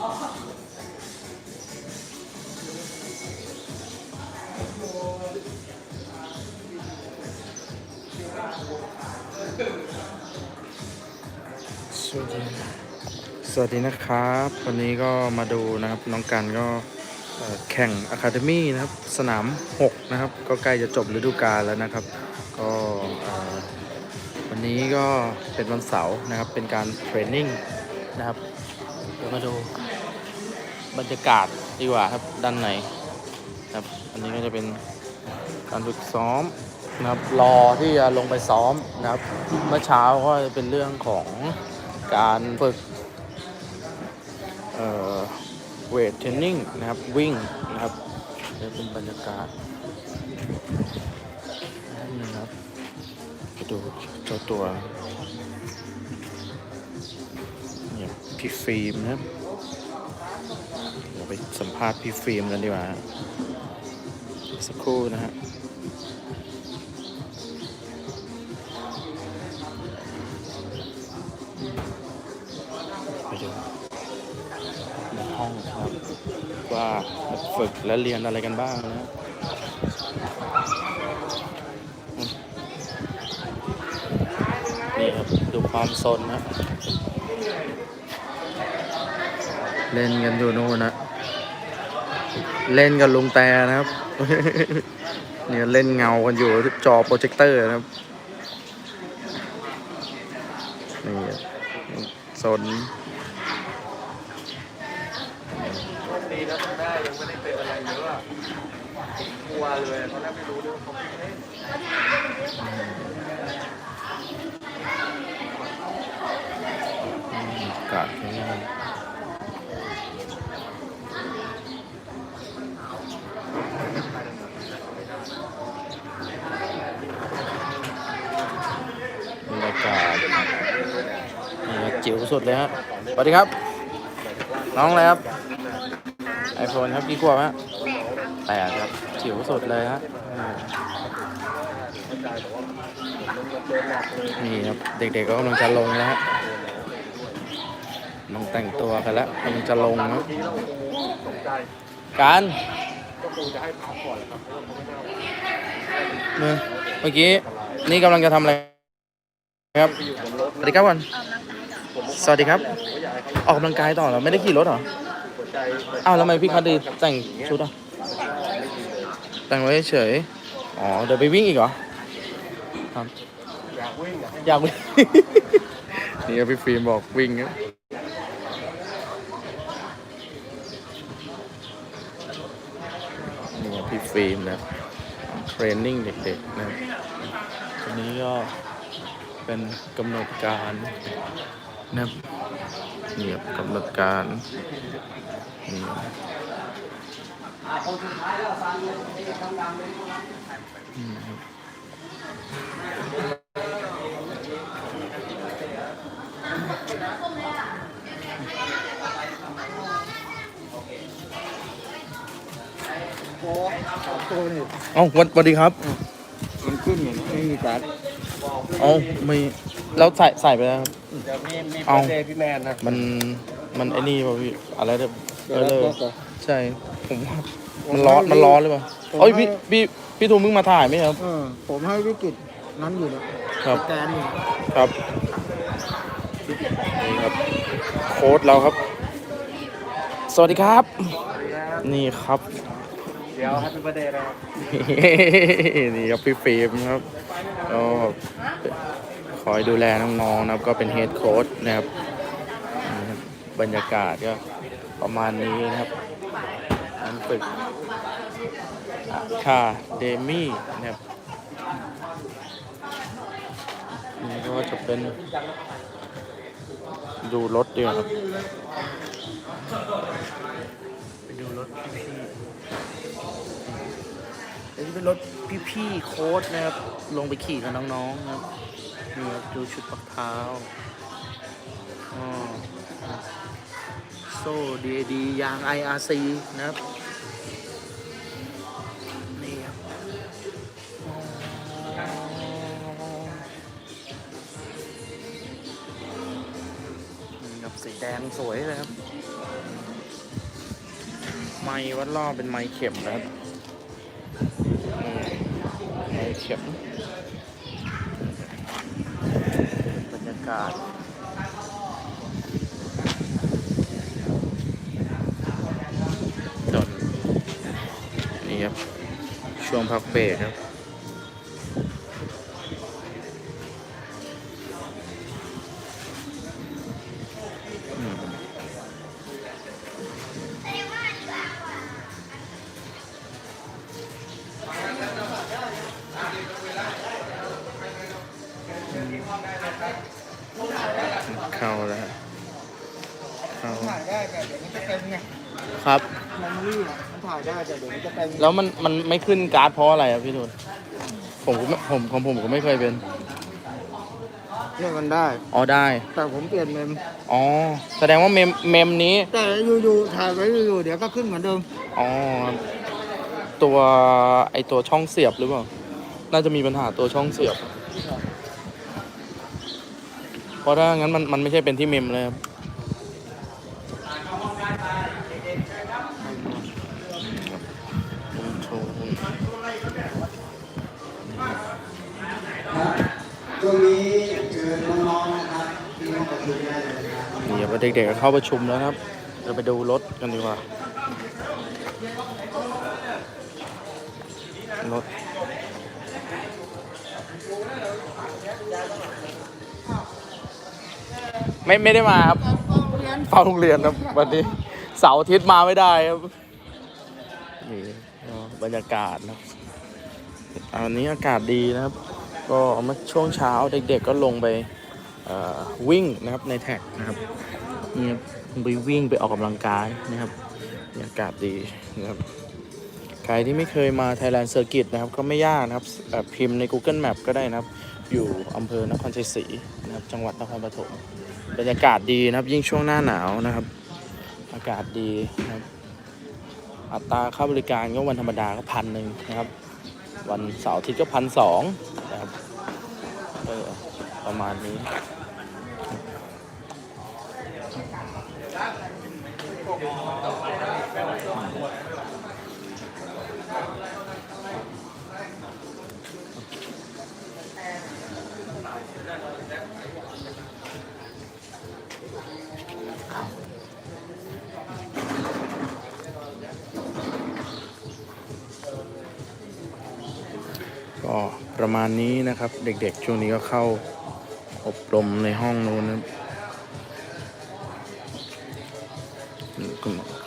สวัสดีสวัสดีนะครับ วันนี้ก็มาดูนะครับน้องกันก็แข่งอะคาเดมี่นะครับสนาม 6 นะครับ ก็ใกล้จะจบฤดูกาลแล้วนะครับ ก็วันนี้ก็เป็นวันเสาร์นะครับเป็นการเทรนนิ่งนะครับ เดี๋ยวมาดู บรรยากาศดีกว่าครับด้านในนครับอันนี้ก็จะเป็นการฝึกซ้อมนะครับรอที่จะลงไปซ้อมนะครับเมื่อเช้าก็จะเป็นเรื่องของการฝึกเวทเทรนนิ่งนะครับวิ่งนะครับนี่เป็นบรรยากาศนะครับไปดูเจ้าตัวเนี่ยพี่ฟิล์มนะครับ สัมภาษณ์พี่ฟิล์มกันดีกว่า สักครู่นะฮะไปดูในห้องครับ ว่าฝึกและเรียนอะไรกันบ้างนะนี่ครับ ดูความสนนะเล่นกันอยู่นู่นนะ เล่นกับลุงแต่นะครับ เนี่ยเล่นเงากันอยู่จอโปรเจคเตอร์นะครับนี่สนดีนะแม่ยังไม่ได้เป็นอะไรเยอะกลัวเลยตอนแรกไม่รู้ด้วยว่าเขาไม่เล่นอากาศข้งนอกบรรยากาศนี่ครับจิ๋ว สุดเลยฮะสวัสดีครับ น้องอะไรครับไอโฟนครับกี่ขวบฮะแปดครับจิ๋วสุดเลยฮะนี่ครับเด็กๆก็กำลังจะลงแล้วฮะน้องแต่งตัวกันแล้วกำลังจะลงนะการเมื่อกี้นี่กำลังจะทำอะไรครับสวัสดีครับวัน สวัสดีครับ ออกกำลังกายต่อเหรอไม่ได้ขี่รถเหรออ้าวแล้วทำไมพี่คัดดีแต่งชุดอะแต่งไว้เฉยอ๋อเดี๋ยวไปวิ่งอีกเหรอครับอยากวิ่งอยากวิ่งนี่พี่ฟิล์มบอกวิ่งครับนี่พี่ฟิล์มนะเทรนนิ่งเด็กๆนะทีนี้ก็เป็นกำหนดการ นะครับนี่ครับกำหนดการนี่ครับอืมครับโอ้สองตัวนี่เอ้าวันสวัสดีครับ มันขึ้นอย่างนี้ไม่มีการ์ดเอ้าไม่ แล้วใส่ใส่ไปแล้วครับเดี๋ยวมีมีเอาเดย์พี่แมนนะมันมันไอ้นี่ป่ะพี่อะไรเด้อเดี๋เอยวอเลรับยรถเหรอใช่ผมว่ามันร้อนมันร้อนหรือเปล่าผมเอ้ยพี่ให้พี่พี่ทูมเพิ่งมาถ่ายไหมครับ เออผมให้วิกฤตนั้นอยู่นะครับ สแกนอยู่ครับนี่ครับโค้ดเราครับ สวัสดีครับ นี่ครับ เดี๋ยวแฮปปี้เบอร์เดย์นะครับ นี่ครับพี่ฟิล์มครับก็ คอยดูแลน้องๆนะครับก็เป็นเฮดโค้ดนะครับ บรรยากาศก็ประมาณนี้นะครับการฝึกอะคาเดมี่นะครับนี่ก็จะเป็นดูรถดีกว่าครับไปดูรถพี่ๆเป็นรถพี่ๆโค้ดนะครับ ลงไปขี่กับน้องๆนะครับ นี่ครับดูชุดปักเท้าอ๋อโซ่ดีดียาง IRC นะครับ นี่ครับนี่ครับสีแดงสวยเลยครับ ไม้วัดรอบเป็นไม้เข็มนะครับไม้เข็ม บรรยากาศจนนี่ครับ ช่วงพักเบรกครับอืม เข้าแล้วเข้าถ่ายได้แต่เดี๋ยวมันจะเต็มไงครับแมมโมรี่อะมันถ่ายได้แต่เดี๋ยวมันจะเต็มแล้วมันมันไม่ขึ้นการ์ดเพราะอะไรอะพี่นุนผมก็ไม่ผมของผมก็ไม่เคยเป็นเรียกกันได้ อ๋อได้ แต่ผมเปลี่ยนเมม อ๋อ แสดงว่าเมมเมมนี้ แต่อยู่ๆถ่ายไว้อยู่ๆเดี๋ยวก็ขึ้นเหมือนเดิม อ๋อตัวไอตัวช่องเสียบหรือเปล่า น่าจะมีปัญหาตัวช่องเสียบ เพราะถ้างั้นมันมันไม่ใช่เป็นที่เมมเลยครับโชว์ช่วงนี้เชิญน้องๆนะครับที่มาประชุมได้เลยนะครับนี่ครับเด็กๆก็เข้าประชุมแล้วครับ เราไปดูรถกันดีกว่ารถ ไม่ไม่ได้มาครับเฝ้าโรงเรียนครับวันนี้เสาร์อาทิตย์มาไม่ได้ครับนี่ก็บรรยากาศนะครับอันนี้อากาศดีนะครับ ก็เมื่อช่วงเช้าเด็กๆก็ลงไปเอ่อวิ่งนะครับในแท็กนะครับนี่ครับไปวิ่งไปออกกำลังกายนะครับบรรยากาศดีนะครับใครที่ไม่เคยมา Thailand Circuit นะครับ ก็ไม่ยากนะครับเอ่อพิมพ์ใน Google Map ก็ได้นะครับ อยู่อำเภอนครชัยศรีนะครับจังหวัดนครปฐมบรรยากาศดีนะครับยิ่งช่วงหน้าหนาวนะครับ อากาศดีนะครับอัตราค่าบริการก็วันธรรมดาก็พันหนึ่งนะครับ วันเสาร์อาทิตย์ก็พันสองนะครับประมาณนี้ ก็ประมาณนี้นะครับ เด็กๆ ช่วงนี้ก็เข้าอบรมในห้องนู้นนะคุณหมอ